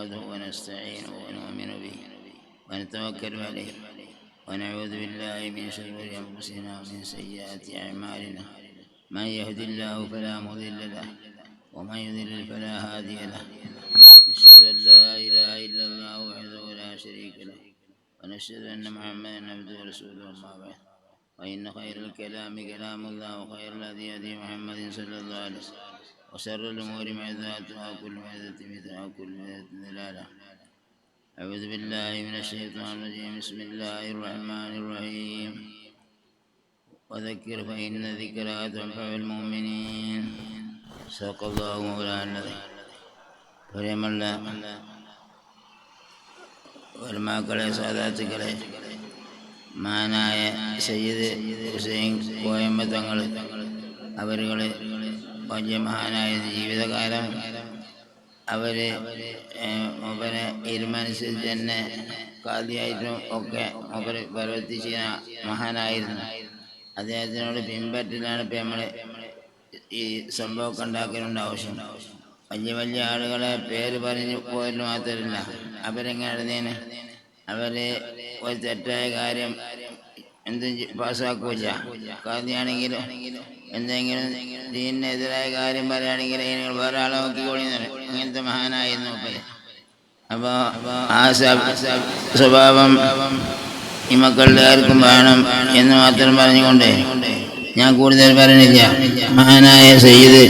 نحمده ونستعينه ونؤمن به ونتوكل عليه ونعوذ بالله من شرور أنفسنا ومن سيئات أعمالنا. من يهد الله فلا مضل له ومن يضلل فلا هادي له. نشهد أن لا إله إلا الله وحده لا شريك له ونشهد أن محمدا عبده ورسوله أما بعد. وإن خير الكلام كلام الله وخير الهدي هدي محمد صلى الله عليه وسلم. وشر الأمور محدثاتها وكل محدثة بدعة وكل بدعة ضلالة أعوذ بالله من الشيطان الرجيم بسم الله الرحمن الرحيم وذكر فإن الذكرى تنفع المؤمنين صدق الله مولانا العظيم പ്രിയമുള്ള ഒരുമാക്കളെ സാധാത്തുക്കളെ മാനായ സയ്യിദ് ഹുസൈൻ കോയമ്മ തങ്ങൾ അവരുകളെ വലിയ മഹാനായ ജീവിതകാലം അവർ മൂപ്പനെ ഇരുമനുസരിച്ച് തന്നെ കാതിയായിട്ടും ഒക്കെ മൂപ്പര് പ്രവർത്തിച്ച മഹാനായിരുന്നു. അദ്ദേഹത്തിനോട് പിൻപറ്റിലാണ് ഇപ്പം നമ്മൾ ഈ സംഭവമൊക്കെ ഉണ്ടാക്കലുണ്ട് ആവശ്യം. വലിയ വലിയ ആളുകളെ പേര് പറഞ്ഞു പോലും മാത്രമല്ല അവരെങ്ങനെ അവർ ഒരു തെറ്റായ കാര്യം എന്തും പാസ്സാക്കൂല. കാതിയാണെങ്കിൽ എന്തെങ്കിലും ദീനിനെതിരായ കാര്യം പറയുകയാണെങ്കിൽ നിങ്ങൾ വേറെ ആളെ നോക്കിക്കോളി അങ്ങനത്തെ മഹാനായിരുന്നു അപ്പോൾ ആ സ്വഭാവം ഈ മക്കളുടെ ആർക്കും വേണം എന്ന് മാത്രം പറഞ്ഞുകൊണ്ട് ഞാൻ കൂടുതൽ പറഞ്ഞില്ല. മഹാനായ സയ്യിദ്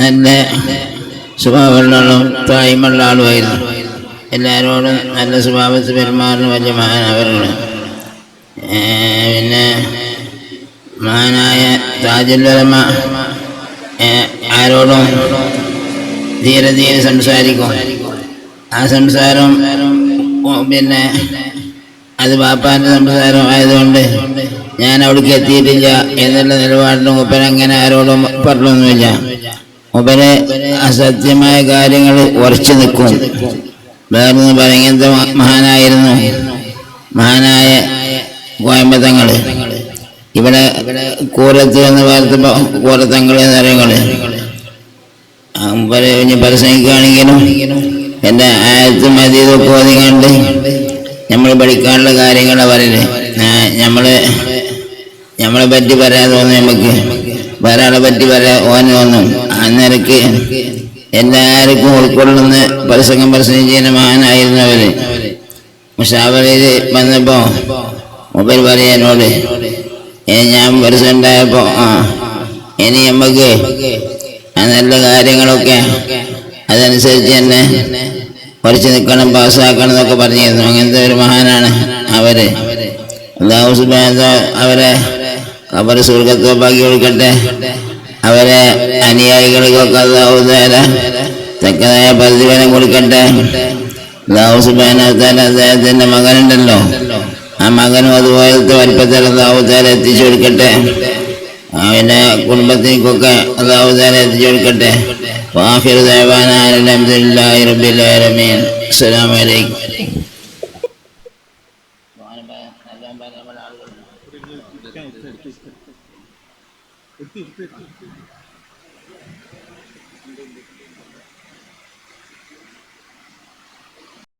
നല്ല സ്വഭാവമുള്ള ആളും തായ്മുള്ള ആളുമായിരുന്നു. എല്ലാവരോടും നല്ല സ്വഭാവത്തിൽ പെരുമാറുന്ന വലിയ മഹാനവരാണ് പിന്നെ മഹാനായ താജുല്ലമ ആരോടും ധീരെ ധീരെ സംസാരിക്കും. ആ സംസാരം പിന്നെ അത് ബാപ്പാന്റെ സംസാരം ആയതുകൊണ്ട് ഞാൻ അവിടേക്ക് എത്തിയിട്ടില്ല. എന്നുള്ള നിലപാടിലും മൂപ്പൻ അങ്ങനെ ആരോടും പറഞ്ഞൊന്നുമില്ല. മൂപ്പരെ അസത്യമായ കാര്യങ്ങൾ ഉറച്ചു നിൽക്കും. വേറൊന്ന് പറയുന്നത് മഹാനായിരുന്നു. മഹാനായ കോയമ്പത്തങ്ങൾ ഇവിടെ കൂരത്ത് എന്ന് പറയുമ്പോൾ കൂരത്തങ്ങൾ എന്ന് പറയുന്നത് ഇനി പരിശ്രമിക്കുകയാണെങ്കിലും എന്റെ ആയത്തും അതീതൊക്കെ ഓതിക്കണ്ട് നമ്മൾ പഠിക്കാനുള്ള കാര്യങ്ങളെ പറയൽ. നമ്മളെ നമ്മളെ പറ്റി പറയാതെ തോന്നും നമുക്ക് വേറെ പറ്റി പറയാൻ ഓന് തോന്നും. അന്നേരക്ക് എല്ലാവർക്കും ഉൾക്കൊള്ളുന്ന പരസ്യം പരസ്യം ചെയ്യുന്ന മഹാനായിരുന്നവര് മുഷാവറയിൽ വന്നപ്പോ മൊബൈൽ പറയാനോട് ഞാൻ പ്രസംഗം ഉണ്ടായപ്പോ ആ ഇനി നമുക്ക് നല്ല കാര്യങ്ങളൊക്കെ അതനുസരിച്ച് തന്നെ കുറച്ച് നിൽക്കണം പാസ്സാക്കണം എന്നൊക്കെ പറഞ്ഞിരുന്നു. അങ്ങനത്തെ ഒരു മഹാനാണ് അവർ. അവരെ അവർ സുഹൃത്തോ ബാക്കി കൊടുക്കട്ടെ. അവരെ അനുയായികൾക്കൊക്കെ അള്ളാഹു തക്കതായ പ്രതിഫലം കൊടുക്കട്ടെ. അള്ളാഹു സുബാന അദ്ദേഹത്തിന്റെ മകനുണ്ടല്ലോ. ആ മകനും അതുപോലത്തെ വലിപ്പത്തിലത് അവതാരം എത്തിച്ചു കൊടുക്കട്ടെ അവൻ്റെ കുടുംബത്തേക്കൊക്കെ അത് അവതാരം എത്തിച്ചു കൊടുക്കട്ടെ വാഹിർ ദേവാനാരുടെ അബ്ദുല്ലാഹി റബ്ബിലമീൻ അസ്സലാം വലൈക്കും എടുത്ത് എടുത്ത്